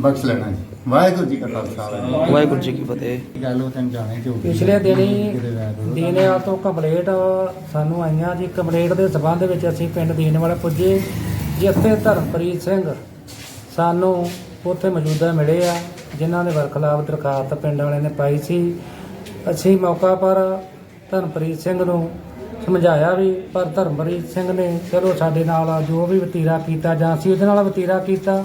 ਬਖਸ਼ ਲੈਣਾ ਜੀ। ਵਾਹਿਗੁਰੂ ਜੀ ਕਾ ਖਾਲਸਾ। ਵਾਹਿਗੁਰੂ ਜੀ ਕੀ ਫਤਿਹ। ਗੱਲ ਉਹ ਤੈਨੂੰ ਜਾਣੇ ਜੋ ਪਿਛਲੇ ਦਿਨੀ ਦੀਨੇਵਾਲ ਤੋਂ ਕੰਪਲੇਂਟ ਸਾਨੂੰ ਆਈਆਂ ਜੀ। ਕੰਪਲੇਂਟ ਦੇ ਸਬੰਧ ਵਿੱਚ ਅਸੀਂ ਪਿੰਡ ਦੀਨੇਵਾਲ ਪੁੱਜੇ ਜਿੱਥੇ ਧਰਮਪ੍ਰੀਤ ਸਿੰਘ ਸਾਨੂੰ ਉੱਥੇ ਮੌਜੂਦਾ ਮਿਲੇ ਆ ਜਿਨ੍ਹਾਂ ਦੇ ਵਰਖਲਾਫ ਦਰਖਾਸਤ ਪਿੰਡ ਵਾਲਿਆਂ ਨੇ ਪਾਈ ਸੀ। ਅਸੀਂ ਮੌਕਾ ਪਰ ਧਰਮਪ੍ਰੀਤ ਸਿੰਘ ਨੂੰ ਸਮਝਾਇਆ ਵੀ ਪਰ ਧਰਮਪ੍ਰੀਤ ਸਿੰਘ ਨੇ ਚਲੋ ਸਾਡੇ ਨਾਲ ਜੋ ਵੀ ਵਤੀਰਾ ਕੀਤਾ ਜਾਂ ਅਸੀਂ ਉਹਦੇ ਨਾਲ ਵਤੀਰਾ ਕੀਤਾ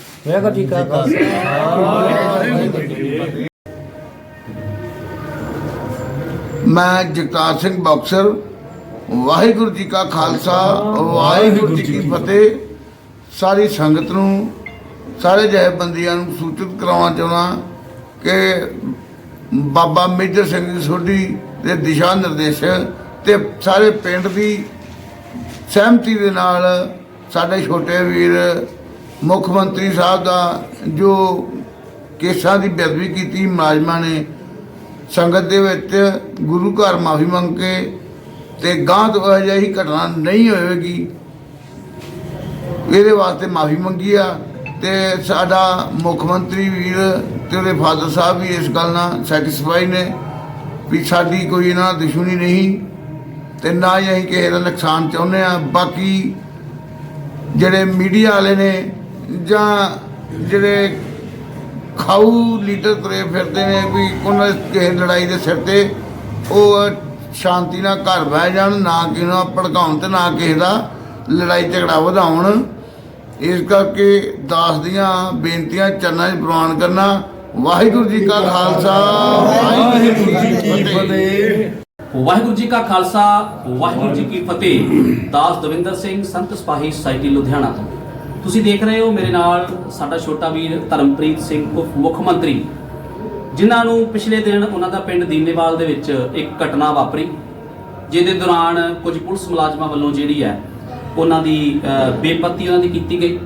ਵਾਹਿਗੁਰੂ ਜੀ ਕਾ ਖਾਲਸਾ। ਮੈਂ ਜਗਤਾਰ ਸਿੰਘ ਬਾਕਸਰ ਵਾਹਿਗੁਰੂ ਜੀ ਕਾ ਖਾਲਸਾ ਵਾਹਿਗੁਰੂ ਜੀ ਕੀ ਫਤਿਹ। ਸਾਰੀ ਸੰਗਤ ਨੂੰ ਸਾਰੇ ਜਥੇਬੰਦੀਆਂ ਨੂੰ ਸੂਚਿਤ ਕਰਾਉਣਾ ਚਾਹੁੰਦਾ ਕਿ ਬਾਬਾ ਮੇਜਰ ਸਿੰਘ ਜੀ ਸੋਢੀ ਦੇ ਦਿਸ਼ਾ ਨਿਰਦੇਸ਼ ਤੇ ਸਾਰੇ ਪਿੰਡ ਦੀ ਸਹਿਮਤੀ ਦੇ ਨਾਲ ਸਾਡੇ ਛੋਟੇ ਵੀਰ ਮੁੱਖ ਮੰਤਰੀ ਸਾਹਿਬ ਦਾ ਜੋ ਕੇਸਾਂ ਦੀ ਬੇਅਦਬੀ ਕੀਤੀ ਮੁਲਾਜ਼ਮਾਂ ਨੇ, ਸੰਗਤ ਦੇ ਵਿੱਚ ਗੁਰੂ ਘਰ ਮਾਫੀ ਮੰਗ ਕੇ ਤੇ ਗਾਂ ਤੋਂ ਅਜਿਹੀ ਘਟਨਾ ਨਹੀਂ ਹੋਵੇਗੀ, ਇਹਦੇ ਵਾਸਤੇ ਮਾਫੀ ਮੰਗੀ ਆ ਤੇ ਸਾਡਾ ਮੁੱਖ ਮੰਤਰੀ ਵੀਰ ਤੇ ਉਹਦੇ ਫਾਦਰ ਸਾਹਿਬ ਵੀ ਇਸ ਗੱਲ ਨਾਲ ਸੈਟੀਸਫਾਈ ਨੇ ਵੀ ਸਾਡੀ ਕੋਈ ਇਹਨਾਂ ਨਾਲ ਦੁਸ਼ਮਣੀ ਨਹੀਂ ਤੇ ਨਾ ਹੀ ਅਸੀਂ ਕਿਸੇ ਦਾ ਨੁਕਸਾਨ ਚਾਹੁੰਦੇ ਆ ਬਾਕੀ ਜਿਹੜੇ ਮੀਡੀਆ ਵਾਲੇ ਨੇ ਜਾਂ ਜਿਹੜੇ ਖਾਊ ਲੀਡਰ ਤੁਰੇ ਫਿਰਦੇ ਨੇ ਵੀ ਉਹਨਾਂ ਦੇ ਕਿਸੇ ਲੜਾਈ ਦੇ ਸਿਰ ਤੇ ਉਹ ਸ਼ਾਂਤੀ ਨਾਲ ਘਰ ਬਹਿ ਜਾਣ, ਨਾ ਕਿਸੇ ਨੂੰ ਭੜਕਾਉਣ ਤੇ ਨਾ ਕਿਸੇ ਦਾ ਲੜਾਈ ਝਗੜਾ ਵਧਾਉਣ। ਇਸ ਕਰਕੇ ਦਾਸ ਦੀਆਂ ਬੇਨਤੀਆਂ ਚਰਨਾਂ 'ਚ ਪ੍ਰਵਾਨ ਕਰਨਾ। ਵਾਹਿਗੁਰੂ ਜੀ ਕਾ ਖਾਲਸਾ, ਵਾਹਿਗੁਰੂ ਜੀ ਕੀ ਫਤਿਹ। ਵਾਹਿਗੁਰੂ ਜੀ ਕਾ ਖਾਲਸਾ, ਵਾਹਿਗੁਰੂ ਜੀ ਕੀ ਫਤਿਹ। ਦਾਸ ਦਵਿੰਦਰ ਸਿੰਘ, ਸੰਤ ਸਪਾਹੀ ਸੋਸਾਇਟੀ ਲੁਧਿਆਣਾ ਤੋਂ। ਤੁਸੀਂ ਦੇਖ ਰਹੇ ਹੋ ਮੇਰੇ ਨਾਲ ਸਾਡਾ ਛੋਟਾ ਵੀਰ ਧਰਮਪ੍ਰੀਤ ਸਿੰਘ ਮੁੱਖ ਮੰਤਰੀ। ਜਿਨ੍ਹਾਂ ਨੂੰ ਪਿਛਲੇ ਦਿਨ ਉਹਨਾਂ ਦਾ ਪਿੰਡ ਦੀਨੇਵਾਲ ਦੇ ਵਿੱਚ ਇੱਕ ਘਟਨਾ ਵਾਪਰੀ ਜਿਹਦੇ ਦੌਰਾਨ ਕੁਝ ਪੁਲਿਸ ਮੁਲਾਜ਼ਮਾਂ ਵੱਲੋਂ ਜਿਹੜੀ ਹੈ ਉਹਨਾਂ ਦੀ ਅ, ਬੇਪੱਤੀ ਉਹਨਾਂ ਦੀ ਕੀਤੀ ਗਈ।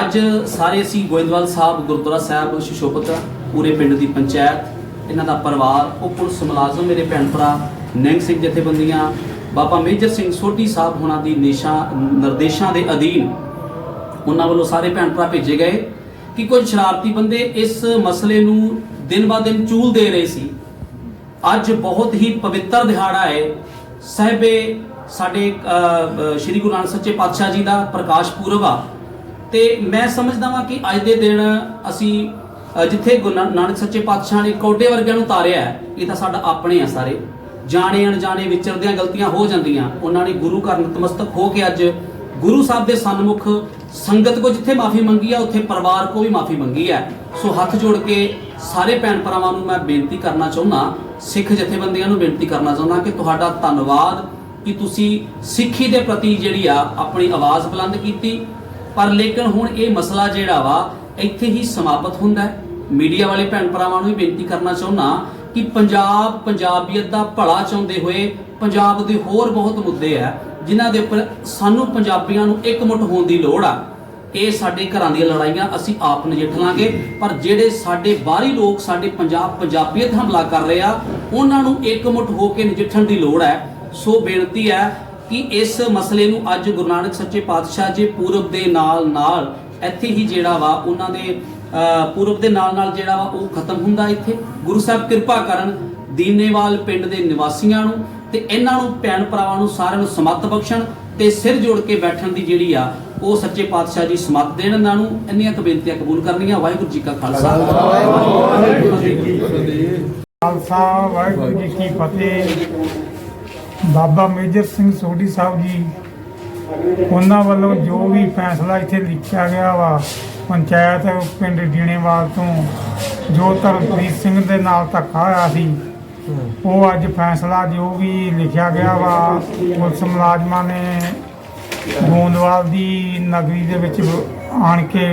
ਅੱਜ ਸਾਰੇ ਅਸੀਂ ਗੋਇੰਦਵਾਲ ਸਾਹਿਬ ਗੁਰਦੁਆਰਾ ਸਾਹਿਬ ਸ਼ਿਸ਼ੋਪਤ ਪੂਰੇ ਪਿੰਡ ਦੀ ਪੰਚਾਇਤ ਇਹਨਾਂ ਦਾ ਪਰਿਵਾਰ ਉਹ ਪੁਲਿਸ ਮੁਲਾਜ਼ਮ ਮੇਰੇ ਭੈਣ ਭਰਾ ਨਿੰਗ ਸਿੰਘ ਜਥੇਬੰਦੀਆਂ ਬਾਬਾ ਮੇਜਰ ਸਿੰਘ ਸੋਢੀ ਸਾਹਿਬ ਹੋਣਾ ਦੀ ਨਿਸ਼ਾ ਨਿਰਦੇਸ਼ਾਂ ਦੇ ਅਧੀਨ ਉਹਨਾਂ ਵੱਲੋਂ ਸਾਰੇ ਭੈਣ ਭਰਾ ਭੇਜੇ ਗਏ ਕਿ ਕੁਝ ਸ਼ਰਾਰਤੀ ਬੰਦੇ ਇਸ ਮਸਲੇ ਨੂੰ ਦਿਨ ਬਾ ਦਿਨ ਚੂਲ ਦੇ ਰਹੇ ਸੀ। ਅੱਜ ਬਹੁਤ ਹੀ ਪਵਿੱਤਰ ਦਿਹਾੜਾ ਹੈ। ਸਹਿਬੇ ਸਾਡੇ ਸ਼੍ਰੀ ਗੁਰੂ ਨਾਨਕ ਸੱਚੇ ਪਾਤਸ਼ਾਹ ਜੀ ਦਾ ਪ੍ਰਕਾਸ਼ ਪੁਰਬ ਆ। ਤੇ ਮੈਂ ਸਮਝਦਾ ਵਾਂ ਕਿ ਅੱਜ ਦੇ ਦਿਨ ਅਸੀਂ ਜਿੱਥੇ ਗੁਰੂ ਨਾਨਕ ਸੱਚੇ ਪਾਤਸ਼ਾਹ ਨੇ ਕੋਡੇ ਵਰਗਿਆਂ ਨੂੰ ਤਾਰਿਆ ਇਹ ਤਾਂ ਸਾਡਾ ਆਪਣੇ ਆ ਸਾਰੇ। ਜਾਣੇ ਅਣਜਾਣੇ ਵਿਚਰਦਿਆਂ ਗਲਤੀਆਂ ਹੋ ਜਾਂਦੀਆਂ। ਉਹਨਾਂ ਨੇ ਗੁਰੂ ਘਰ ਨਤਮਸਤਕ ਹੋ ਕੇ ਅੱਜ ਗੁਰੂ ਸਾਹਿਬ ਦੇ ਸਨਮੁਖ ਸੰਗਤ ਕੋ ਜਿੱਥੇ ਮਾਫੀ ਮੰਗੀ ਆ, ਉੱਥੇ ਪਰਿਵਾਰ ਕੋ ਵੀ ਮਾਫੀ ਮੰਗੀ ਹੈ ਸੋ ਹੱਥ ਜੋੜ ਕੇ ਸਾਰੇ ਭੈਣ ਭਰਾਵਾਂ ਨੂੰ ਮੈਂ ਬੇਨਤੀ ਕਰਨਾ ਚਾਹੁੰਦਾ, ਸਿੱਖ ਜਥੇਬੰਦੀਆਂ ਨੂੰ ਬੇਨਤੀ ਕਰਨਾ ਚਾਹੁੰਦਾ ਕਿ ਤੁਹਾਡਾ ਧੰਨਵਾਦ ਕਿ ਤੁਸੀਂ ਸਿੱਖੀ ਦੇ ਪ੍ਰਤੀ ਜਿਹੜੀ ਆ, ਆਪਣੀ ਆਵਾਜ਼ ਬੁਲੰਦ ਕੀਤੀ। ਪਰ ਲੇਕਿਨ ਹੁਣ ਇਹ ਮਸਲਾ ਜਿਹੜਾ ਵਾ, ਇੱਥੇ ਹੀ ਸਮਾਪਤ ਹੁੰਦਾ ਹੈ। ਮੀਡੀਆ ਵਾਲੇ ਭੈਣ ਭਰਾਵਾਂ ਨੂੰ ਵੀ ਬੇਨਤੀ ਕਰਨਾ ਚਾਹੁੰਦਾ ਕਿ ਪੰਜਾਬ, ਪੰਜਾਬੀਅਤ ਦਾ ਭਲਾ ਚਾਹੁੰਦੇ ਹੋਏ ਪੰਜਾਬ ਦੇ ਹੋਰ ਬਹੁਤ ਮੁੱਦੇ ਆ। ਜਿਨ੍ਹਾਂ ਦੇ ਉੱਪਰ ਸਾਨੂੰ ਪੰਜਾਬੀਆਂ ਨੂੰ ਇਕਮੁੱਠ ਹੋਣ ਦੀ ਲੋੜ ਆ। ਇਹ ਸਾਡੇ ਘਰਾਂ ਦੀਆਂ ਲੜਾਈਆਂ ਅਸੀਂ ਆਪ ਨਜਿੱਠ ਲਾਂਗੇ, ਪਰ ਜਿਹੜੇ ਸਾਡੇ ਬਾਹਰੀ ਲੋਕ, ਸਾਡੇ ਪੰਜਾਬ ਪੰਜਾਬੀਅਤ ਹਮਲਾ ਕਰ ਰਹੇ ਆ, ਉਹਨਾਂ ਨੂੰ ਇਕਮੁੱਠ ਹੋ ਕੇ ਨਜਿੱਠਣ ਦੀ ਲੋੜ ਹੈ। ਸੋ ਬੇਨਤੀ ਹੈ ਕਿ ਇਸ ਮਸਲੇ ਨੂੰ ਅੱਜ ਗੁਰੂ ਨਾਨਕ ਸੱਚੇ ਪਾਤਸ਼ਾਹ ਜੀ ਪੂਰਬ ਦੇ ਨਾਲ ਨਾਲ ਇੱਥੇ ਹੀ ਜਿਹੜਾ ਵਾ, ਉਹਨਾਂ ਦੇ ਪੂਰਬ ਦੇ ਨਾਲ ਨਾਲ ਜਿਹੜਾ ਵਾ, ਉਹ ਖਤਮ ਹੁੰਦਾ ਇੱਥੇ। ਗੁਰੂ ਸਾਹਿਬ ਕਿਰਪਾ ਕਰਨ ਦੀਨੇਵਾਲ ਪਿੰਡ ਦੇ ਨਿਵਾਸੀਆਂ ਨੂੰ ਤੇ ਇਹਨਾਂ ਨੂੰ ਭੈਣ ਭਰਾਵਾਂ ਨੂੰ ਸਾਰਿਆਂ ਨੂੰ ਸਮੱਤ ਬਖਸ਼ਣ ਤੇ ਸਿਰ ਜੋੜ ਕੇ ਬੈਠਣ ਦੀ ਜਿਹੜੀ ਆ ਉਹ ਸੱਚੇ ਪਾਤਸ਼ਾਹ ਜੀ ਸਮੱਤ ਦੇਣ ਇਹਨਾਂ ਨੂੰ ਇੰਨੀਆਂ ਕੁ ਬੇਨਤੀਆਂ ਕਬੂਲ ਕਰਨੀਆਂ। ਵਾਹਿਗੁਰੂ ਜੀ ਕਾ ਖਾਲਸਾ। ਵਾਹਿਗੁਰੂ ਜੀ ਕੀ ਫਤਿਹ। ਖਾਲਸਾ ਵਾਹਿਗੁਰੂ ਜੀ ਕੀ ਫਤਿਹ। ਬਾਬਾ ਮੇਜਰ ਸਿੰਘ ਸੋਢੀ ਸਾਹਿਬ ਜੀ ਉਹਨਾਂ ਵੱਲੋਂ ਜੋ ਵੀ ਫੈਸਲਾ ਇੱਥੇ ਲਿਖਿਆ ਗਿਆ ਵਾ ਪੰਚਾਇਤ ਪਿੰਡ ਡੀਣੇਵਾਲ ਤੋਂ ਜੋ ਧਰਮਪ੍ਰੀਤ ਸਿੰਘ ਦੇ ਨਾਲ ਧੱਕਾ ਹੋਇਆ ਸੀ ਉਹ ਅੱਜ ਫੈਸਲਾ ਜੋ ਵੀ ਲਿਖਿਆ ਗਿਆ ਵਾ ਪੁਲਿਸ ਮੁਲਾਜ਼ਮਾਂ ਨੇ ਗੋਂਦਵਾਲ ਦੀ ਨਗਰੀ ਦੇ ਵਿੱਚ ਆਣ ਕੇ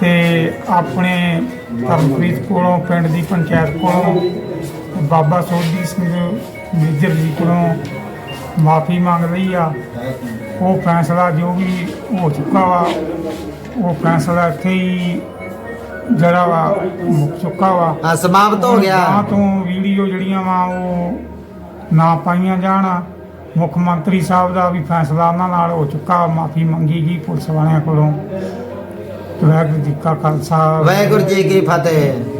ਤੇ ਆਪਣੇ ਧਰਮਪ੍ਰੀਤ ਕੋਲੋਂ ਪਿੰਡ ਦੀ ਪੰਚਾਇਤ ਕੋਲੋਂ ਬਾਬਾ ਸੋਢੀ ਸਿੰਘ ਮੇਜਰ ਜੀ ਕੋਲੋਂ ਮਾਫੀ ਮੰਗ ਲਈ ਆ। ਉਹ ਫੈਸਲਾ ਜੋ ਵੀ ਹੋ ਚੁੱਕਾ ਵਾ ਉਹ ਫੈਸਲਾ ਇੱਥੇ ਹੀ ਜਿਹੜਾ ਵਾ ਮੁੱਕ ਚੁੱਕਾ ਵਾ। ਹਾਂ ਸਮਾਪਤ ਹੋ ਗਿਆ। ਤੋਂ ਵੀਡੀਓ ਜਿਹੜੀਆਂ ਵਾ ਉਹ ਨਾ ਪਾਈਆਂ ਜਾਣ। ਮੁੱਖ ਮੰਤਰੀ ਸਾਹਿਬ ਦਾ ਵੀ ਫੈਸਲਾ ਉਹਨਾਂ ਨਾਲ ਹੋ ਚੁੱਕਾ। ਮਾਫੀ ਮੰਗੀ ਗਈ ਪੁਲਿਸ ਵਾਲਿਆਂ ਕੋਲੋਂ। ਵਾਹਿਗੁਰੂ ਜੀ ਕਾ ਖਾਲਸਾ। ਵਾਹਿਗੁਰੂ ਜੀ ਕੀ ਫਤਿਹ।